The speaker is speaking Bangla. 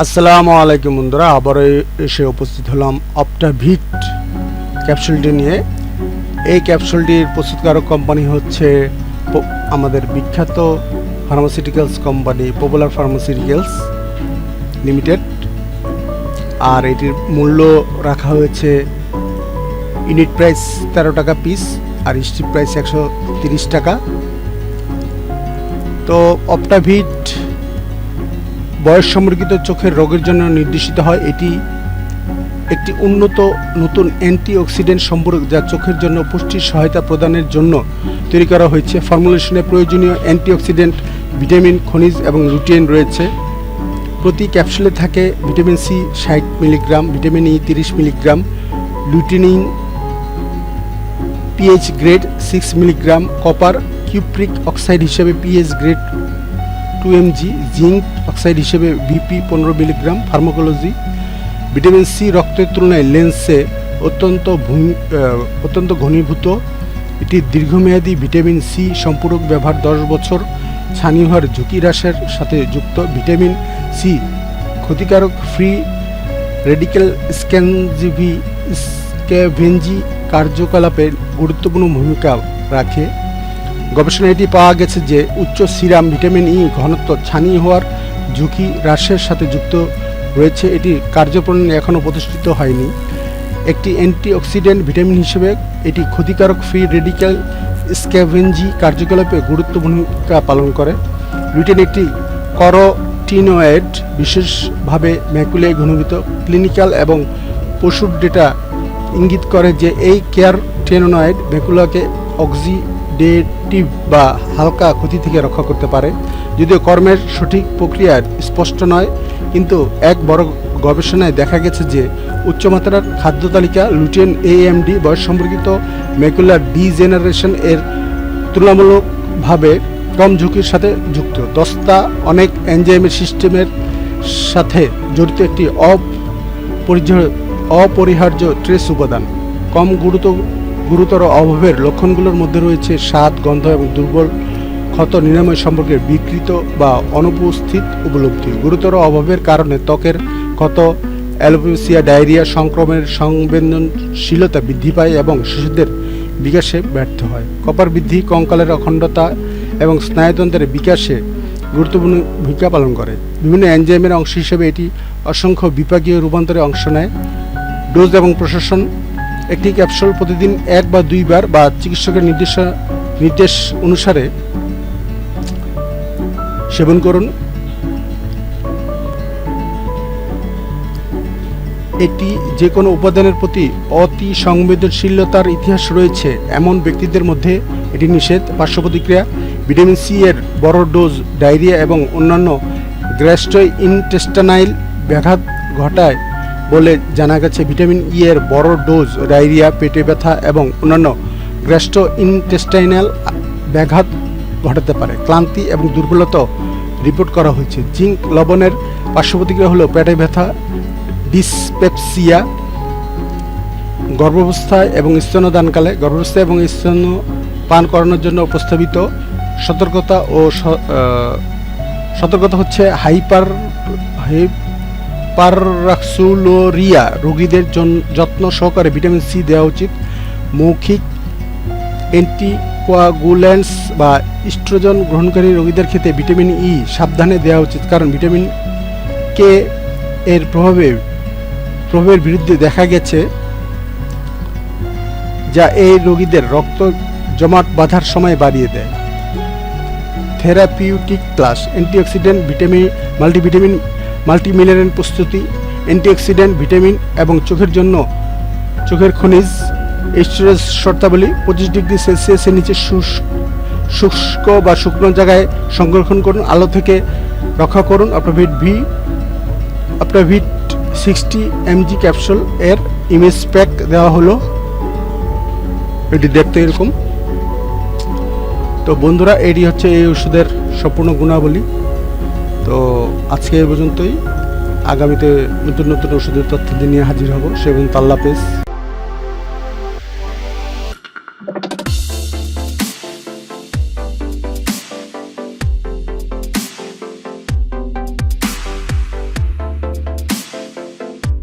আসসালামু আলাইকুম বন্ধুরা, আবারও এসে উপস্থিত হলাম অপটাভিট ক্যাপসুলটি নিয়ে। এই ক্যাপসুলটির প্রস্তুতকারক কোম্পানি হচ্ছে আমাদের বিখ্যাত pharmaceuticals company popular pharmaceuticals limited আর এটির মূল্য রাখা হয়েছে ইউনিট প্রাইস তেরো টাকা পিস আর স্ট্রিপ প্রাইস একশো তিরিশ টাকা। তো অপটাভিট বয়স সম্পর্কিত চোখের রোগের জন্য নির্দেশিত হয়। এটি একটি উন্নত নতুন অ্যান্টিঅক্সিডেন্ট সম্পর্ক যা চোখের জন্য পুষ্টির সহায়তা প্রদানের জন্য তৈরি করা হয়েছে। ফর্মুলেশনে প্রয়োজনীয় অ্যান্টিঅক্সিডেন্ট, ভিটামিন, খনিজ এবং রুটিন রয়েছে। প্রতি ক্যাপসুলে থাকে ভিটামিন সি ষাট মিলিগ্রাম, ভিটামিন ই তিরিশ milligram, লুটিনিন PH grade six milligram, copper, cupric oxide হিসেবে PH grade two MG zinc oxide হিসেবে ভিপি পনেরো মিলিগ্রাম ফার্মাকোলজি ভিটামিন সি রক্তের তুলনায় লেন্সে অত্যন্ত ভূমি অত্যন্ত ঘনীভূত। এটি দীর্ঘমেয়াদী ভিটামিন সি সম্পূরক ব্যবহার দশ বছর ছানি হওয়ার ঝুঁকি হ্রাসের সাথে যুক্ত। ভিটামিন সি ক্ষতিকারক ফ্রি রেডিক্যাল স্ক্যানজিভি স্ক্যাভেঞ্জি কার্যকলাপে গুরুত্বপূর্ণ ভূমিকা রাখে। গবেষণায় এটি পাওয়া গেছে যে উচ্চ সিরাম ভিটামিন ই ঘনত্ব ছানি হওয়ার ঝুঁকি হ্রাসের সাথে যুক্ত রয়েছে। এটি কার্যপ্রণালী এখনও প্রতিষ্ঠিত হয়নি। একটি অ্যান্টিঅক্সিডেন্ট ভিটামিন হিসেবে এটি ক্ষতিকারক ফ্রি রেডিক্যাল স্ক্যাভেঞ্জি কার্যকলাপে গুরুত্বপূর্ণ ভূমিকা পালন করে। লুটেন একটি করটিনয়েড বিশেষভাবে ম্যাকুলে ঘনীভূত ক্লিনিক্যাল এবং পশুর ডেটা ইঙ্গিত করে যে এই কেয়ার টেনোনয়েড ম্যাকুলাকে অক্সিডেটিভ বা হালকা ক্ষতি থেকে রক্ষা করতে পারে। যদিও কর্মের সঠিক প্রক্রিয়া স্পষ্ট নয়, কিন্তু এক বড় গবেষণায় দেখা গেছে যে উচ্চমাত্রার খাদ্য তালিকা লুটেন এএমডি বয়স সম্পর্কিত ম্যাকুলার ডিজেনারেশন এর তুলনামূলকভাবে কম ঝুঁকির সাথে যুক্ত। দস্তা অনেক এনজাইমের সিস্টেমের সাথে জড়িত একটি অপরিহার্য অপরিহার্য ট্রেস উপাদান। কম গুরুতর গুরুতর অভাবের লক্ষণগুলোর মধ্যে রয়েছে স্বাদ, গন্ধ এবং দুর্বল ক্ষত নিরাময় সম্পর্কে বিকৃত বা অনুপস্থিত উপলব্ধি। গুরুতর অভাবের কারণে ত্বকের ক্ষত অ্যালোপেসিয়া ডায়রিয়া, সংক্রমণের সংবেদনশীলতা বৃদ্ধি পায় এবং শিশুদের বিকাশে ব্যর্থ হয়। কপার বৃদ্ধি, কঙ্কালের অখণ্ডতা এবং স্নায়ুতন্ত্রের বিকাশে গুরুত্বপূর্ণ ভূমিকা পালন করে। বিভিন্ন এনজাইমের অংশ হিসেবে এটি অসংখ্য বিপাকীয় রূপান্তরে অংশ নেয়। ডোজ এবং প্রশাসন একটি ক্যাপসুল প্রতিদিন এক বা দুইবার বা চিকিৎসকের নির্দেশ নির্দেশ অনুসারে সেবন করুন। এটি যে কোনো উপাদানের প্রতি অতি সংবেদনশীলতার ইতিহাস রয়েছে, এমন ব্যক্তিদের মধ্যে এটি নিষেধ। পার্শ্ব প্রতিক্রিয়া, ভিটামিন সি এর বড় ডোজ, ডায়রিয়া এবং অন্যান্য গ্যাস্ট্রো ইনটেস্টানাইল ব্যাঘাত ঘটায়। বলে জানা গেছে, ভিটামিন ই এর বড় ডোজ ডায়রিয়া, পেটে ব্যথা এবং অন্যান্য গ্যাস্ট্রো ইনটেস্টাইনাল ব্যাঘাত ঘটাতে পারে। ক্লান্তি এবং দুর্বলতা রিপোর্ট করা হয়েছে। জিঙ্ক লবণের পার্শ্ব প্রতিক্রিয়া হলো পেটে ব্যথা, ডিসপেপসিয়া গর্ভাবস্থায় এবং স্তনদানকালে। গর্ভাবস্থা এবং স্তন পান করানোর জন্য উপস্থাপিত সতর্কতা ও সতর্কতা হচ্ছে হাইপার হাইপাররাক্সুলোরিয়া রোগীদের যত্ন সহকারে ভিটামিন সি দেওয়া উচিত। মৌখিক অ্যান্টিকোয়াগুল্যান্টস বা ইস্ট্রোজেন গ্রহণকারী রোগীদের ক্ষেত্রে ভিটামিন ই সাবধানে দেওয়া উচিত, কারণ ভিটামিন কে এর প্রভাবে প্রভাবের বিরুদ্ধে দেখা গেছে, যা এই রোগীদের রক্ত জমাট বাঁধার সময় বাড়িয়ে দেয়। Therapeutic class, antioxidant, vitamin, multivitamin multimineral প্রস্তুতি, অ্যান্টিঅক্সিডেন্ট, ভিটামিন এবং চোখের জন্য চোখের খনিজ স্টোরেজ শর্তাবলী পঁচিশ ডিগ্রি সেলসিয়াসের নিচে শুষ্ক বা শুকনো জায়গায় সংরক্ষণ করুন, আলো থেকে রক্ষা করুন। আপনার ভি আপনার ভিট সিক্সটি এমজি ক্যাপসুল এর ইমেজ প্যাক দেওয়া হলো। এটি দেখতে এরকম। তো বন্ধুরা, এটি হচ্ছে এই ওষুধের সম্পূর্ণ গুণাবলী। তো আজকে এ পর্যন্তই। আগামীতে নতুন নতুন ওষুধের তথ্য নিয়ে হাজির হব। সে পর্যন্ত আল্লাহ হাফেজ।